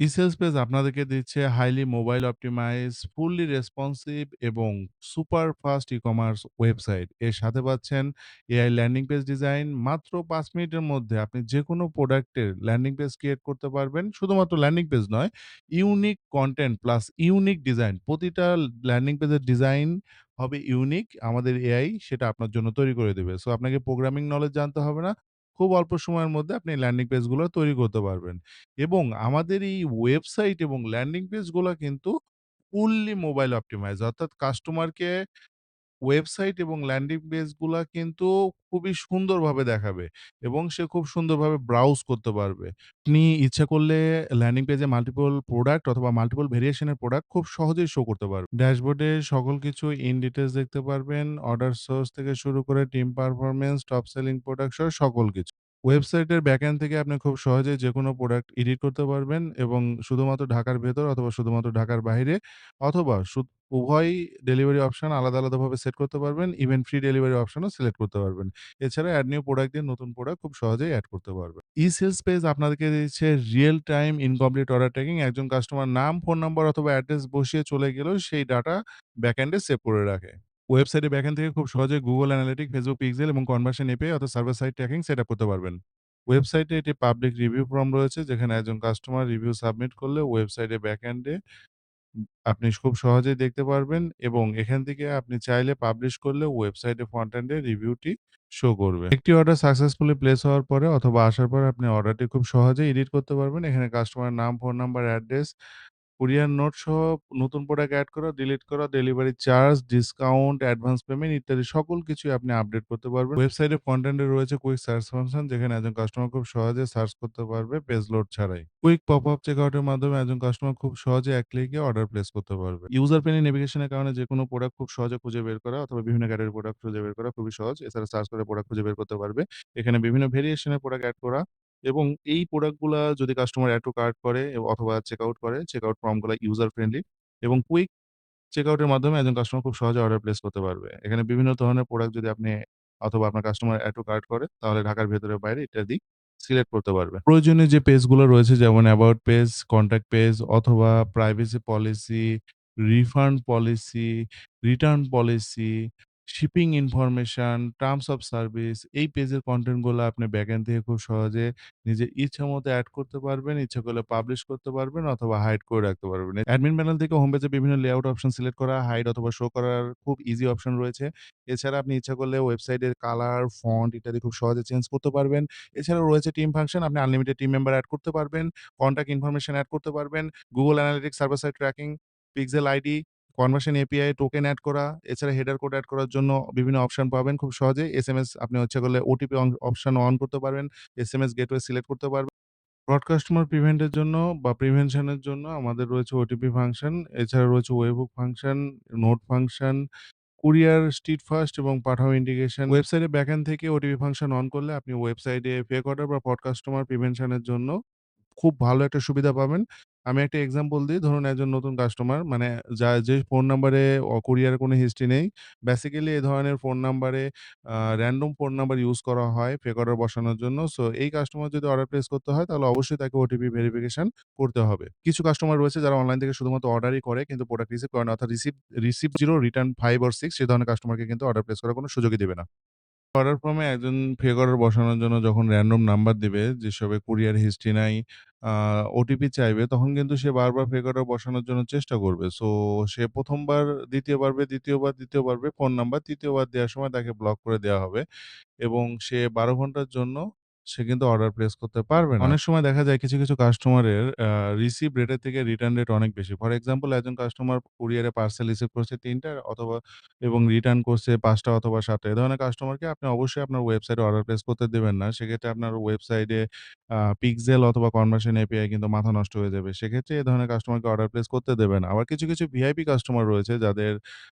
E-সেলস page আপনাদেরকে দিচ্ছে highly mobile optimise, fully responsive এবং super fast e commerce website. এর সাথে পাচ্ছেন এআই ল্যান্ডিং পেজ ডিজাইন। মাত্র পাঁচ মিনিটের মধ্যে আপনি যে কোনো প্রোডাক্টের ল্যান্ডিং পেজ ক্রিয়েট করতে পারবেন। শুধুমাত্র ল্যান্ডিং পেজ নয়, unique content plus unique design. প্রতিটা ল্যান্ডিং পেজের ডিজাইন হবে ইউনিক। আমাদের এআই সেটা আপনার জন্য তৈরি করে দেবে সো আপনাকে প্রোগ্রামিং নলেজ জানতে হবে না। খুব অল্প সময়ের মধ্যে আপনি ল্যান্ডিং পেজগুলো তৈরি করতে পারবেন। এবং আমাদের এই ওয়েবসাইট এবং ল্যান্ডিং পেজগুলো কিন্তু ফুললি মোবাইল অপটিমাইজ অর্থাৎ কাস্টমারকে ওয়েবসাইট এবং ল্যান্ডিং পেজগুলা কিন্তু খুবই সুন্দরভাবে দেখাবে এবং সে খুব সুন্দরভাবে ব্রাউজ করতে পারবে। আপনি ইচ্ছা করলে ল্যান্ডিং পেজে মাল্টিপল প্রোডাক্ট অথবা মাল্টিপল ভেরিয়েশনের প্রোডাক্ট খুব সহজেই শো করতে পারবে ড্যাশবোর্ডে সকল কিছু ইন ডিটেইলস দেখতে পারবেন। অর্ডার সোর্স থেকে শুরু করে team performance, top selling product সহ সকল কিছু। ওয়েবসাইটের ব্যাকএন্ড থেকে আপনি খুব সহজেই যেকোনো প্রোডাক্ট এডিট করতে পারবেন এবং শুধুমাত্র ঢাকার ভেতর অথবা শুধুমাত্র ঢাকার বাইরে অথবা সু উভয়ই ডেলিভারি অপশন আলাদা, আলাদাভাবে সেট করতে পারবেন। ইভেন ফ্রি ডেলিভারি অপশনও সিলেক্ট করতে পারবেন। এছাড়া এড নিউ প্রোডাক্ট দিয়ে নতুন প্রোডাক্ট খুব সহজেই অ্যাড করতে পারবেন। ই-সেলস পেজ আপনাদেরকে দিচ্ছে real time incomplete order tracking. একজন কাস্টমার নাম, ফোন নাম্বার অথবা অ্যাড্রেস বসিয়ে চলে গেলেও সেই ডাটা ব্যাকএন্ডে সেভ করে রাখে। ওয়েবসাইটের ব্যাকএন্ড থেকে খুব সহজেই গুগল Analytics, Facebook Pixel এবং কনভার্সন এপিআই অর্থাৎ সার্ভার সাইড ট্র্যাকিং সেটআপ করতে পারবেন। ওয়েবসাইটে একটি পাবলিক রিভিউ ফর্ম রয়েছে যেখানে একজন কাস্টমার রিভিউ সাবমিট করলে ওয়েবসাইটে ব্যাকএন্ডে আপনি খুব সহজেই দেখতে পারবেন এবং এখান থেকে আপনি চাইলে পাবলিশ করলে ওয়েবসাইটে ফ্রন্ট এন্ডে রিভিউটি শো করবে। একটি অর্ডার সাকসেসফুলি প্লেস হওয়ার পরে অথবা আসার পরে আপনি অর্ডারটি খুব সহজেই এডিট করতে পারবেন। এখানে কাস্টমারের নাম, phone number, address, courier note সহ নতুন প্রোডাক্ট অ্যাড করা, ডিলিট করা, delivery charge, discount, advance payment ইত্যাদি সকল কিছুই আপনি আপডেট করতে পারবেন। ওয়েবসাইটের ফ্রন্ট রয়েছে কুইক সার্চ ফাংশন যেখানে একজন কাস্টমার খুব সহজে সার্চ করতে পারবে পেজ লোড ছাড়াই। কুইক পপ-আপ চেকআউটের মাধ্যমে একজন কাস্টমার খুব সহজে এক ক্লিকে অর্ডার প্লেস করতে পারবে। ইউজার পেনি নেভিগেশন এর কারণে যেকোনো প্রোডাক্ট খুব সহজে খুঁজে বের করা অথবা বিভিন্ন ক্যাটেগরির প্রোডাক্ট খুঁজে বের করা খুবই সহজ। এছাড়া সার্চ করে প্রোডাক্ট খুঁজে বের করতে পারবে। এখানে বিভিন্ন ভেরিয়েশন এর প্রোডাক্ট এড করা এবং এই প্রোডাক্টগুলা যদি কাস্টমার এড টু কার্ট করে অথবা চেকআউট করে, চেকআউট ফর্মগুলা ইউজার ফ্রেন্ডলি এবং কুইক চেকআউট এর মাধ্যমে একজন কাস্টমার খুব সহজে অর্ডার প্লেস করতে পারবে। এখানে বিভিন্ন ধরনের প্রোডাক্ট যদি আপনি অথবা আপনার কাস্টমার এড টু কার্ট করে তাহলে ঢাকার ভেতরে বাইরে ইত্যাদি সিলেক্ট করতে পারবে। প্রয়োজনীয় যে পেজগুলো রয়েছে যেমন অ্যাবাউট পেজ, কনট্যাক্ট পেজ অথবা privacy policy, refund policy, return policy, shipping information, terms of service এই পেজের কনটেন্টগুলা আপনি ব্যাকএন্ড থেকে খুব সহজে নিজের ইচ্ছামত এড করতে পারবেন। ইচ্ছা করলে পাবলিশ করতে পারবেন অথবা হাইড করে রাখতে পারবেন। অ্যাডমিন প্যানেল থেকে হোম পেজে বিভিন্ন লেআউট অপশন সিলেক্ট করা, হাইড অথবা শো করার খুব ইজি অপশন রয়েছে। এছাড়া আপনি ইচ্ছা করলে ওয়েবসাইটের কালার, ফন্ট ইত্যাদি খুব সহজে চেঞ্জ করতে পারবেন। এছাড়াও রয়েছে টিম ফাংশন। আপনি আনলিমিটেড টিম মেম্বার এড করতে পারবেন। কনট্যাক্ট ইনফরমেশন এড করতে পারবেন। Google Analytics server side tracking, pixel ID, conversion API, token add করা। এছাড়া হেডার কোড অ্যাড করার জন্য বিভিন্ন অপশন পাবেন খুব সহজেই। এসএমএস আপনি ইচ্ছা করলে ওটিপি অপশন অন করতে পারবেন। S M S gateway select করতে পারবেন। ব্রড কাস্টমার প্রিভেন্ট এর জন্য বা প্রিভেনশন এর জন্য আমাদের রয়েছে ওটিপি ফাংশন। এছাড়া রয়েছে webhook function, note function, courier Steadfast এবং পাঠাও ইন্টিগ্রেশন। ওয়েবসাইটের ব্যাকএন্ড থেকে ওটিপি ফাংশন অন করলে আপনি ওয়েবসাইটে ফেক অর্ডার বা ব্রড কাস্টমার প্রিভেনশন এর জন্য খুব ভালো একটা সুবিধা পাবেন। আমি একটা এক্সাম্পল দিই। ধরুন একজন নতুন কাস্টমার মানে যা, যে ফোন নাম্বারে অ কোনো হিস্ট্রি নেই। বেসিক্যালি এ ধরনের ফোন নাম্বারে র‍্যান্ডম ফোন নাম্বার ইউজ করা হয় ফেক অর্ডার বসানোর জন্য। সো এই কাস্টমার যদি অর্ডার প্লেস করতে হয়, তাহলে অবশ্যই তাকে ওটিপি ভেরিফিকেশন করতে হবে। কিছু কাস্টমার রয়েছে যারা অনলাইন থেকে শুধুমাত্র অর্ডারই করে কিন্তু প্রোডাক্ট রিসিভ করে না। অর্থাৎ রিসিভ রিসিভ 0 রিটার্ন 5 or 6 সে ধরনের কাস্টমারকে কিন্তু অর্ডার প্লেস করার কোনো সুযোগই দিবে না। অর্ডার ফর্মে একজন ফেক অর্ডার বসানোর জন্য যখন র‍্যান্ডম নাম্বার দিবে যেসবে কুরিয়ার হিস্ট্রি নাই, ওটিপি চাইবে তখন কিন্তু সে বারবার ফেক অর্ডার বসানোর জন্য চেষ্টা করবে। সো সে ১ম বার দ্বিতীয় পারবে, দ্বিতীয়বার দ্বিতীয় পারবে ফোন নাম্বার। তৃতীয়বার দেওয়ার সময় তাকে ব্লক করে দেওয়া হবে এবং সে ১২ ঘণ্টার জন্য সে কিন্তু অর্ডার প্লেস করতে পারবে না। অনেক সময় দেখা যায় কিছু, কিছু কাস্টমারের রিসিভ রেটের থেকে রিটার্ন রেট অনেক বেশি। ফর এক্সাম্পল একজন কাস্টমার কুরিয়ারে পার্সেল রিসিভ করছে ৩ টা অথবা এবং রিটার্ন করছে পাঁচটা অথবা ৭ টা। এ ধরনের কাস্টমারকে আপনি অবশ্যই আপনার ওয়েবসাইটে অর্ডার প্লেস করতে দেবেন না। সেক্ষেত্রে আপনার ওয়েবসাইটে পিক্সেল অথবা কনভার্সন এপিআই কিন্তু মাথা নষ্ট হয়ে যাবে। সেক্ষেত্রে এ ধরনের কাস্টমারকে অর্ডার প্লেস করতে দেবেন আবার কিছু, কিছু ভিআইপি কাস্টমার রয়েছে যাদের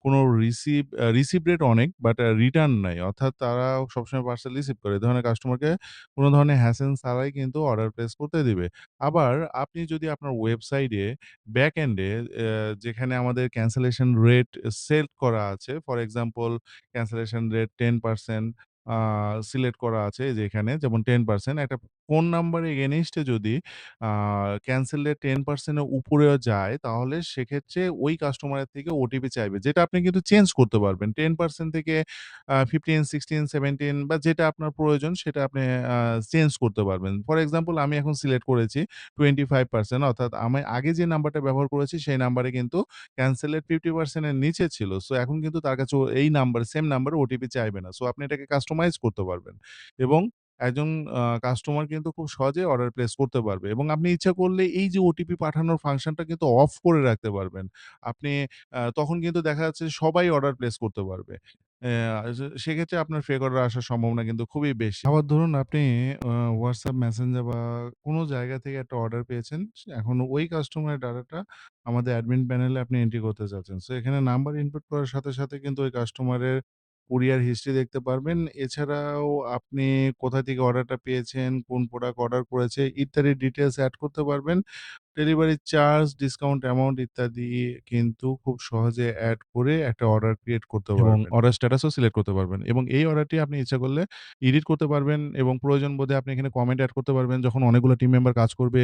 কোনো রিসিভ রিসিভ রেট অনেক বাট রিটার্ন নাই। অর্থাৎ তারা সবসময় পার্সেল রিসিভ করে। এ ধরনের কাস্টমারকে কোন ধরনের হ্যাসেল ছাড়াই কিন্তু অর্ডার প্লেস করতে দিবে। আবার আপনি যদি আপনার ওয়েবসাইটে ব্যাক এন্ডে যেখানে আমাদের ক্যান্সেলেশন রেট সেট করা আছে। For example cancellation rate 10% uh select করা আছে যেখানে, যেমন 10% একটা ফোন নাম্বার এগেইনস্ট এ যদি আ ক্যানসেল এর 10% এর উপরেও যায়, তাহলে সেক্ষেত্রে ওই কাস্টমারের থেকে ওটিপি চাইবে। যেটা আপনি কিন্তু চেঞ্জ করতে পারবেন। 10% থেকে 15, 16, 17 বা যেটা আপনার প্রয়োজন সেটা আপনি চেঞ্জ করতে পারবেন। ফর এক্সাম্পল আমি এখন সিলেক্ট করেছি 25% অর্থাৎ আমি আগে যে নাম্বারটা ব্যবহার করেছি সেই নাম্বারে কিন্তু ক্যানসেল এর 50% এর নিচে ছিল। সো এখন কিন্তু তার কাছে এই নাম্বার সেম নাম্বারে ওটিপি চাইবে না। সো আপনি এটাকে কাস্টমাইজ করতে পারবেন। এবং একজন কাস্টমার কিন্তু খুব সহজেই অর্ডার প্লেস করতে পারবে এবং আপনি ইচ্ছা করলে এই যে ওটিপি পাঠানোর ফাংশনটা কিন্তু অফ করে রাখতে পারবেন। আপনি তখন কিন্তু দেখা যাচ্ছে সবাই অর্ডার প্লেস করতে পারবে। সেক্ষেত্রে আপনার ফেক অর্ডার আসার সম্ভাবনা কিন্তু খুবই বেশি। আবার ধরুন আপনি WhatsApp মেসেঞ্জার বা কোনো জায়গা থেকে একটা অর্ডার পেয়েছেন। এখন ওই কাস্টমারের ডাটাটা আমাদের অ্যাডমিন প্যানেলে আপনি এন্ট্রি করতে চাচ্ছেন। সো এখানে নাম্বার ইনপুট করার সাথে, সাথে কিন্তু ওই কাস্টমারের কুরিয়ার হিস্ট্রি দেখতে পারবেন। এছাড়াও আপনি কোথা থেকে অর্ডারটা পেয়েছেন, কোন প্রোডাক্ট অর্ডার করেছে ইত্যাদি ডিটেলস অ্যাড করতে পারবেন। ডেলিভারি চার্জ, ডিসকাউন্ট অ্যামাউন্ট ইত্যাদি কিন্তু খুব সহজে অ্যাড করে একটা অর্ডার ক্রিয়েট করতে এবং পারবেন। অর্ডার স্ট্যাটাসও সিলেক্ট করতে পারবেন এবং এই অর্ডারটি আপনি ইচ্ছা করলে এডিট করতে পারবেন এবং প্রয়োজন বোধে আপনি এখানে কমেন্ট অ্যাড করতে পারবেন। যখন অনেকগুলো টিম মেম্বার কাজ করবে,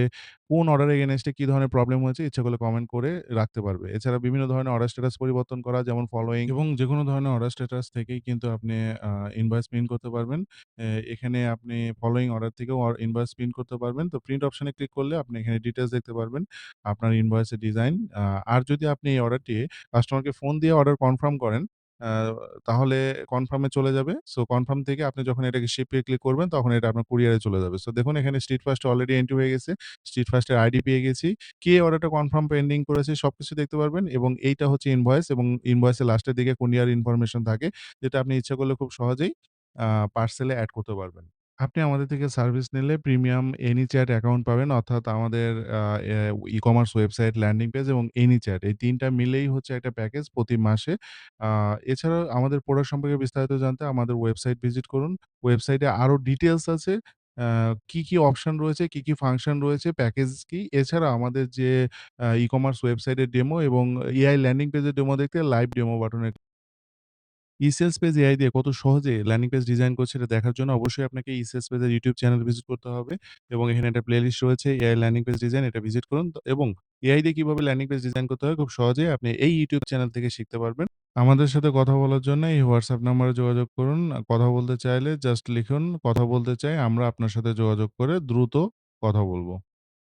কোন অর্ডার এগেইনস্ট এ কি ধরনের প্রবলেম হয়েছে ইচ্ছা করলে কমেন্ট করে রাখতে পারবে। এছাড়া বিভিন্ন ধরনের অর্ডার স্ট্যাটাস পরিবর্তন করা যেমন ফলোইং এবং যেকোনো ধরনের অর্ডার স্ট্যাটাস থেকেই কিন্তু আপনি আ ইনভয়েস প্রিন্ট করতে পারবেন। এ এখানে আপনি ফলোইং অর্ডার থেকেও ইনভয়েস প্রিন্ট করতে পারবেন। তো প্রিন্ট অপশনে ক্লিক করলে আপনি এখানে ডিটেইলস দেখতে পারবেন। আপনার ইনভয়েসের ডিজাইন। আর যদি আপনি এই অর্ডারটি কাস্টমারকে ফোন দিয়ে অর্ডার কনফার্ম করেন, তাহলে কনফার্মে চলে যাবে। সো কনফার্ম থেকে আপনি যখন এটাকে শিপ ক্লিক করবেন তখন এটা আপনার কুরিয়ারে চলে যাবে। সো দেখুন এখানে স্ট্রিট ফার্স্ট অলরেডি এন্ট্রি হয়ে গেছে। স্ট্রিট ফাস্ট এর আইডি পেয়ে গেছি। কে অর্ডারটা কনফার্ম পেন্ডিং করেছে সব কিছু দেখতে পারবেন এবং এইটা হচ্ছে ইনভয়েস এবং ইনভয়েসের লাস্টের দিকে কুরিয়ার ইনফরমেশন থাকে। যেটা আপনি ইচ্ছা করলে খুব সহজেই পার্সেলে অ্যাড করতে পারবেন। আপনি আমাদের থেকে সার্ভিস নিলে প্রিমিয়াম এনিচ্যাট অ্যাকাউন্ট পাবেন অর্থাৎ আমাদের ই-কমার্স ওয়েবসাইট, ল্যান্ডিং পেজ এবং এনিচ্যাট এই ৩ টা মিলেই হচ্ছে একটা প্যাকেজ প্রতি মাসে। এছাড়াও আমাদের প্রোডাক্ট সম্পর্কে বিস্তারিত জানতে আমাদের ওয়েবসাইট ভিজিট করুন। ওয়েবসাইটে আরও ডিটেইলস আছে। কি, কি অপশন রয়েছে, কি, কি ফাংশন রয়েছে, প্যাকেজ কি। এছাড়া আমাদের যে ই-কমার্স ওয়েবসাইটের ডেমো এবং এআই ল্যান্ডিং পেজের ডেমো দেখতে লাইভ ডেমো বাটনে ই-সেলস পেজ এআই দিয়ে কত সহজে ল্যান্ডিং পেজ ডিজাইন করছে এটা দেখার জন্য অবশ্যই আপনাকে ই-সেলস পেজের ইউটিউব চ্যানেল ভিজিট করতে হবে এবং এখানে একটা প্লেলিস্ট রয়েছে এআই ল্যান্ডিং পেজ ডিজাইন এটা ভিজিট করুন এবং এআই দিয়ে কীভাবে ল্যান্ডিং পেজ ডিজাইন করতে হয় খুব সহজে আপনি এই ইউটিউব চ্যানেল থেকে শিখতে পারবেন। আমাদের সাথে কথা বলার জন্য এই হোয়াটসঅ্যাপ নাম্বারে যোগাযোগ করুন। কথা বলতে চাইলে জাস্ট লিখুন, কথা বলতে চাই। আমরা আপনার সাথে যোগাযোগ করে দ্রুত কথা বলব।